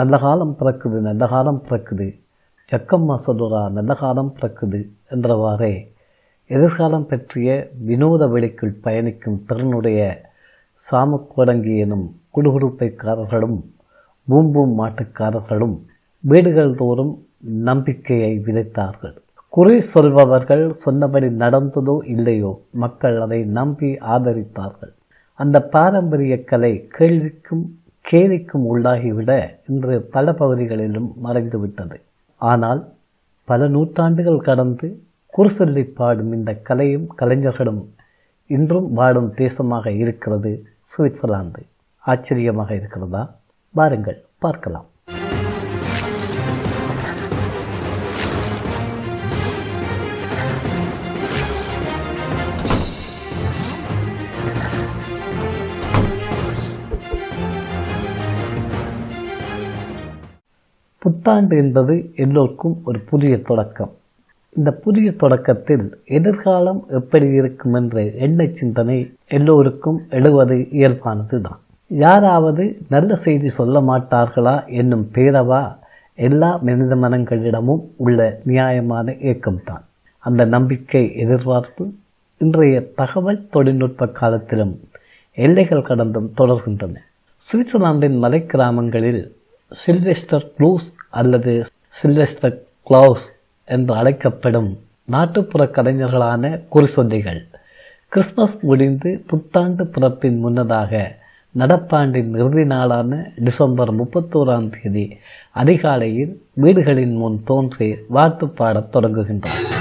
நல்ல காலம் பிறக்குது நல்ல காலம் பிறக்குது. ஜக்கம்மா சொல்லுறா நல்ல காலம் பிறக்குது என்றவாறே எதிர்காலம் பற்றிய வினோத வெளிக்குள் பயணிக்கும் திறனுடைய சாமக்கோடங்கி எனும் குடுகுடுப்பைக்காரர்களும் பூம்பூம் மாட்டுக்காரர்களும் வீடுகள் தோறும் நம்பிக்கையை விதைத்தார்கள். குறி சொல்பவர்கள் சொன்னபடி நடந்ததோ இல்லையோ மக்கள் அதை நம்பி ஆதரித்தார்கள். அந்த பாரம்பரிய கலை கேள்விக்கும் கேலிக்கும் உள்ளாகிவிட இன்று பல பகுதிகளிலும் மறைந்துவிட்டது. ஆனால் பல நூற்றாண்டுகள் கடந்து குறுசொல்லி பாடும் இந்த கலையும் கலைஞர்களும் இன்றும் வாடும் தேசமாக இருக்கிறது சுவிட்சர்லாந்து. ஆச்சரியமாக இருக்கிறதா? வாருங்கள் பார்க்கலாம். புத்தாண்டு என்பது எல்லோருக்கும் ஒரு புதிய தொடக்கம். இந்த புதிய தொடக்கத்தில் எதிர்காலம் எப்படி இருக்கும் என்ற எண்ண சிந்தனை எல்லோருக்கும் எழுவது இயல்பானது தான் யாராவது நல்ல செய்தி சொல்ல மாட்டார்களா என்னும் பேரவா எல்லா மனித மனங்களிடமும் உள்ள நியாயமான இயக்கம்தான் அந்த நம்பிக்கை எதிர்பார்ப்பு இன்றைய தகவல் தொழில்நுட்ப காலத்திலும் எல்லைகள் கடந்தும் தொடர்கின்றன. சுவிட்சர்லாந்தின் மலை கிராமங்களில் சில்வெஸ்டர் க்ளூஸ் அல்லது சில்வெஸ்டர் கிளவுஸ் என்று அழைக்கப்படும் நாட்டுப்புற கலைஞர்களான குறிசொல்லிகள் கிறிஸ்மஸ் முடிந்து புத்தாண்டு பிறப்பின் முன்னதாக நடப்பாண்டின் இறுதி நாளான டிசம்பர் முப்பத்தோராம் தேதி அதிகாலையில் வீடுகளின் முன் தோன்றி வாழ்த்து பாடத் தொடங்குகின்றனர்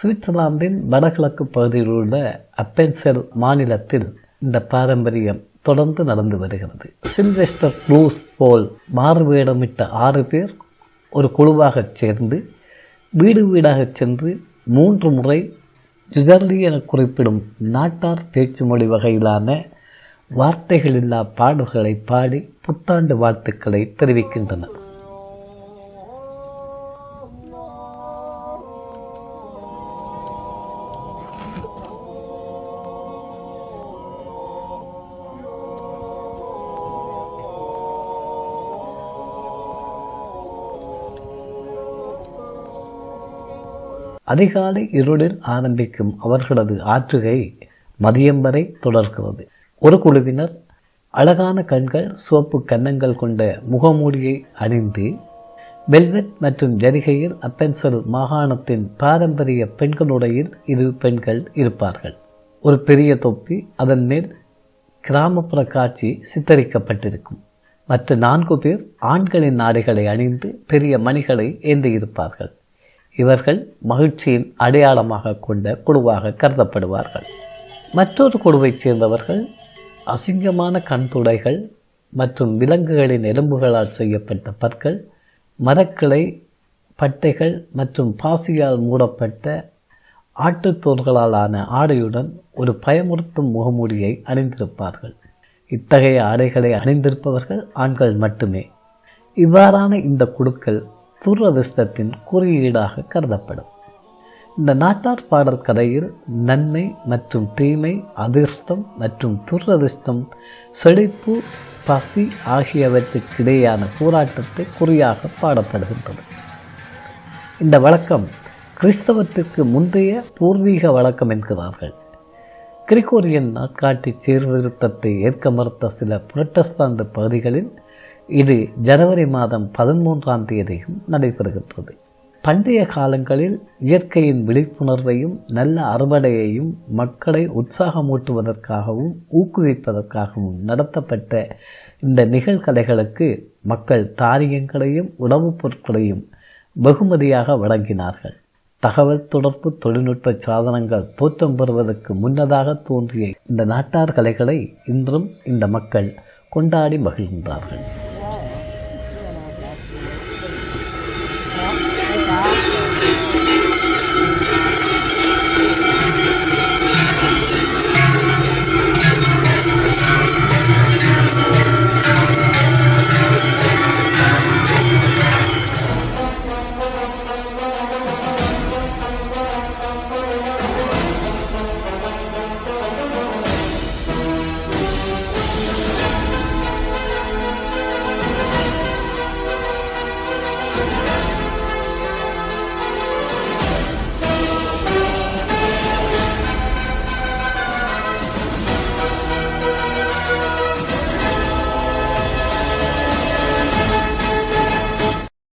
சுவிட்சர்லாந்தின் வடகிழக்கு பகுதியில் உள்ள அப்பென்செல் மாநிலத்தில் இந்த பாரம்பரியம் தொடர்ந்து நடந்து வருகிறது. சில்வெஸ்டர் ப்ளூஸ் போல் மாறுவேடமிட்ட ஆறு பேர் ஒரு குழுவாகச் சேர்ந்து வீடு வீடாகச் சென்று மூன்று முறை ஜுஜர்லி என குறிப்பிடும் நாட்டார் பேச்சு மொழி வகையிலான வார்த்தைகளில்லா பாடல்களை பாடி புத்தாண்டு வாழ்த்துக்களை தெரிவிக்கின்றனர். அதிகாலை இருளில் ஆரம்பிக்கும் அவர்களது ஆற்றுகை மதியம் வரை தொடர்கிறது. ஒரு குழுவினர் அழகான கண்கள் சிவப்பு கன்னங்கள் கொண்ட முகமூடியை அணிந்து வெல்வெட் மற்றும் ஜரிகையில் அப்பென்சல் மாகாணத்தின் பாரம்பரிய பெண்களுடையில் இரு பெண்கள் இருப்பார்கள். ஒரு பெரிய தொப்பி அதன் மேல் கிராமப்புற காட்சி சித்தரிக்கப்பட்டிருக்கும். மற்ற நான்கு பேர் ஆண்களின் ஆடைகளை அணிந்து பெரிய மணிகளை ஏந்தியிருப்பார்கள். இவர்கள் மகிழ்ச்சியின் அடையாளமாக கொண்ட குழுவாக கருதப்படுவார்கள். மற்றொரு குழுவைச் சேர்ந்தவர்கள் அசிங்கமான கண்துடைகள் மற்றும் விலங்குகளின் எலும்புகளால் செய்யப்பட்ட பற்கள் மரக்கிளை பட்டைகள் மற்றும் பாசியால் மூடப்பட்ட ஆட்டுத்தோள்களாலான ஆடையுடன் ஒரு பயமுறுத்தும் முகமூடியை அணிந்திருப்பார்கள். இத்தகைய ஆடைகளை அணிந்திருப்பவர்கள் ஆண்கள் மட்டுமே. இவ்வாறான இந்த குழுக்கள் துரதிர்ஷ்டத்தின் குறியீடாக கருதப்படும். இந்த நாட்டார் பாடல் கதையில் நன்மை மற்றும் தீமை அதிர்ஷ்டம் மற்றும் துரதிர்ஷ்டம் செழிப்பு பசி ஆகியவற்றுக்கிடையான போராட்டத்தை குறியாக பாடப்படுகின்றது. இந்த வழக்கம் கிறிஸ்தவத்திற்கு முந்தைய பூர்வீக வழக்கம் என்கிறார்கள். கிரிகோரியன் நாட்காட்டி சீர்திருத்தத்தை ஏற்க மறுத்த சில புரட்டஸ்தாந்து பகுதிகளில் இது ஜனவரி மாதம் பதிமூன்றாம் தேதியும் நடைபெறுகின்றது. பண்டைய காலங்களில் இயற்கையின் விழிப்புணர்வையும் நல்ல அறுவடையையும் மக்களை உற்சாகமூட்டுவதற்காகவும் ஊக்குவிப்பதற்காகவும் நடத்தப்பட்ட இந்த நிகழ்கலைகளுக்கு மக்கள் தானியங்களையும் உணவுப் பொருட்களையும் வெகுமதியாக வழங்கினார்கள். தகவல் தொடர்பு தொழில்நுட்ப சாதனங்கள் தோற்றம் பெறுவதற்கு முன்னதாக தோன்றிய இந்த நாட்டார் கலைகளை இன்றும் இந்த மக்கள் கொண்டாடி மகிழ்கின்றார்கள்.